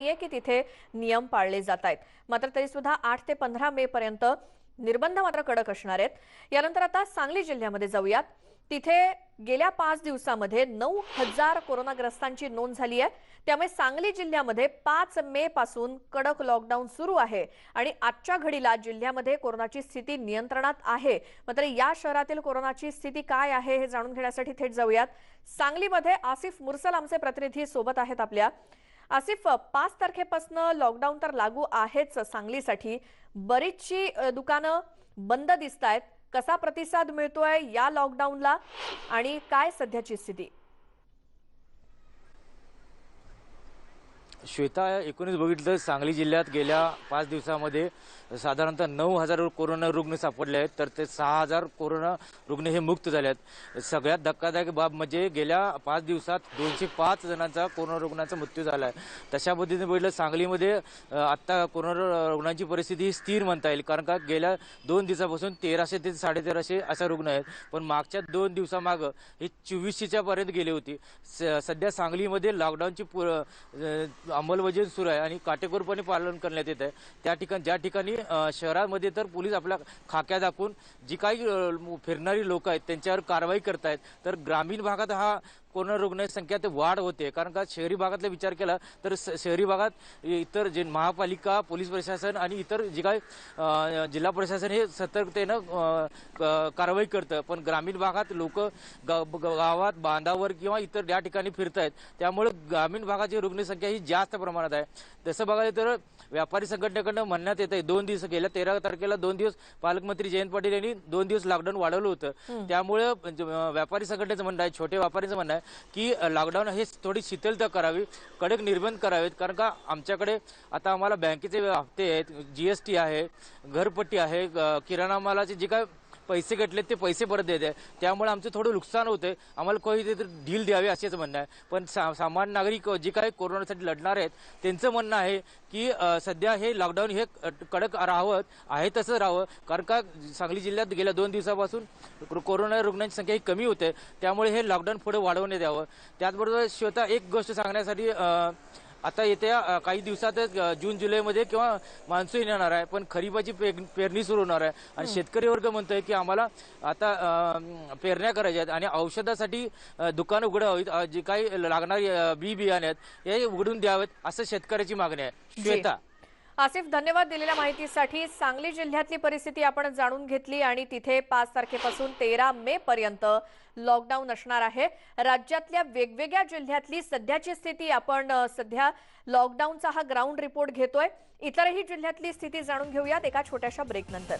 नाहीये की तिथे नियम पाळले जात आहेत. मात्र तरी सुद्धा आठ ते पंधरा मे पर्यंत निर्बंध मात्र कडक असणार आहेत. यानंतर आता सांगली जिल्ह्यामध्ये जाऊयात. तिथे गेल्या पाच दिवसामध्ये नऊ हजार कोरोनाग्रस्तांची नोंद झाली आहे. त्यामुळे सांगली जिल्ह्यामध्ये पाच मे पासून कडक लॉकडाऊन सुरू आहे आणि आजच्या घडीला जिल्ह्यामध्ये कोरोनाची स्थिती नियंत्रणात आहे. मात्र या शहरातील कोरोनाची स्थिती काय आहे हे जाणून घेण्यासाठी थेट जाऊयात. सांगलीमध्ये आसिफ मुरसल आमचे प्रतिनिधी सोबत आहेत आपल्या. आसिफ पाच तारखेपासनं लॉकडाऊन तर लागू आहेच सांगलीसाठी. बरीचशी दुकानं बंद दिसत आहेत कसा प्रतिसाद मिळतोय या लॉकडाऊनला आणि काय सध्याची स्थिती? श्वेता एकूणच बघितलं सांगली जिल्ह्यात गेल्या पाच दिवसामध्ये साधारणतः नऊ हजार कोरोना रुग्ण सापडले आहेत तर ते सहा हजार कोरोना रुग्ण हे मुक्त झाले आहेत. सगळ्यात धक्कादायक बाब म्हणजे गेल्या पाच दिवसात दोनशे पाच जणांचा कोरोना रुग्णांचा मृत्यू झाला आहे. तशा पद्धतीने बघितलं सांगलीमध्ये आत्ता कोरोना रुग्णांची परिस्थिती ही स्थिर म्हणता येईल कारण का गेल्या दोन दिवसापासून तेराशे ते साडेतेराशे असा रुग्ण आहेत. पण मागच्या दोन दिवसामागं हे चोवीसशेच्या पर्यंत गेली होती. स- सध्या सांगलीमध्ये लॉकडाऊनची पु- अंमलबजावणी सुरू आहे आणि काटेकोरपणे पालन करण्यात येत आहे. त्या ठिकाणी ज्या ठिकाणी शहरामध्ये तर पोलीस आपल्या खाक्या दाखवून जी काही फिरणारी लोक आहेत त्यांच्यावर कारवाई करतायत तर ग्रामीण भागात हा कोरोना रुग्ण संख्यात वाढ होते. कारण का शहरी भागातला विचार केला तर शहरी भागात इतर जे महापालिका पोलीस प्रशासन आणि इतर जे काही जिल्हा प्रशासन हे सतर्कतेनं कारवाई करतं. पण ग्रामीण भागात लोक गावात बांधावर किंवा इतर या ठिकाणी फिरत आहेत त्यामुळे ग्रामीण भागाची रुग्णसंख्या ही जास्त प्रमाणात आहे. तसं बघायला तर व्यापारी संघटनेकडनं म्हणण्यात येत आहे दोन दिवस गेल्या तेरा तारखेला दोन दिवस पालकमंत्री जयंत पाटील यांनी दोन दिवस लॉकडाऊन वाढवलं होतं. त्यामुळे म्हणजे, व्यापारी संघटनेचं म्हणणं आहे छोटे व्यापाऱ्यांचं म्हणणं आहे की लॉकडाऊन हे थोडी शिथिलता करावी कडक निर्बंध करावेत. कारण का आमच्याकडे आता आम्हाला बँकेचे हप्ते आहेत जीएसटी आहे घरपट्टी आहे किराणा मालाचे जे काय पैसे घटलेत ते पैसे परत देत आहे त्यामुळे आमचं थोडं नुकसान होते आम्हाला काही ते ढील द्यावी असेच म्हणणं आहे. पण सा सामान्य नागरिक जे काही कोरोनासाठी लढणार आहेत त्यांचं म्हणणं आहे की सध्या हे लॉकडाऊन हे कडक राहावं आहे तसं राहावं. कारण का सांगली जिल्ह्यात गेल्या दोन दिवसापासून कोरोना रुग्णांची संख्या ही कमी होते. त्यामुळे हे लॉकडाऊन पुढे वाढवण्यात यावं. त्याचबरोबर श्वेता एक गोष्ट सांगण्यासाठी आता येत्या काही दिवसातच जून जुलैमध्ये किंवा मान्सून येणार आहे पण खरीपाची पेरणी सुरू होणार आहे. आणि शेतकरी वर्ग म्हणतोय की आम्हाला आता पेरण्या करायच्या आहेत आणि औषधासाठी दुकानं उघडावीत जे काही लागणारी बी बियाणे आहेत हे उघडून द्यावेत असं शेतकऱ्याची मागणी आहे. श्वेता. आसिफ धन्यवाद दिलेल्या माहितीसाठी. सांगली जिल्ह्यातली परिस्थिती आपण जाणून घेतली आणि तिथे पाच तारखेपासून तेरा मे पर्यंत लॉकडाऊन असणार आहे. राज्यातल्या वेगवेगळ्या जिल्ह्यातली सध्याची स्थिती आपण सध्या लॉकडाऊनचा हा ग्राउंड रिपोर्ट घेतोय. इतरही जिल्ह्यातली स्थिती जाणून घेऊयात एका छोट्याशा ब्रेकनंतर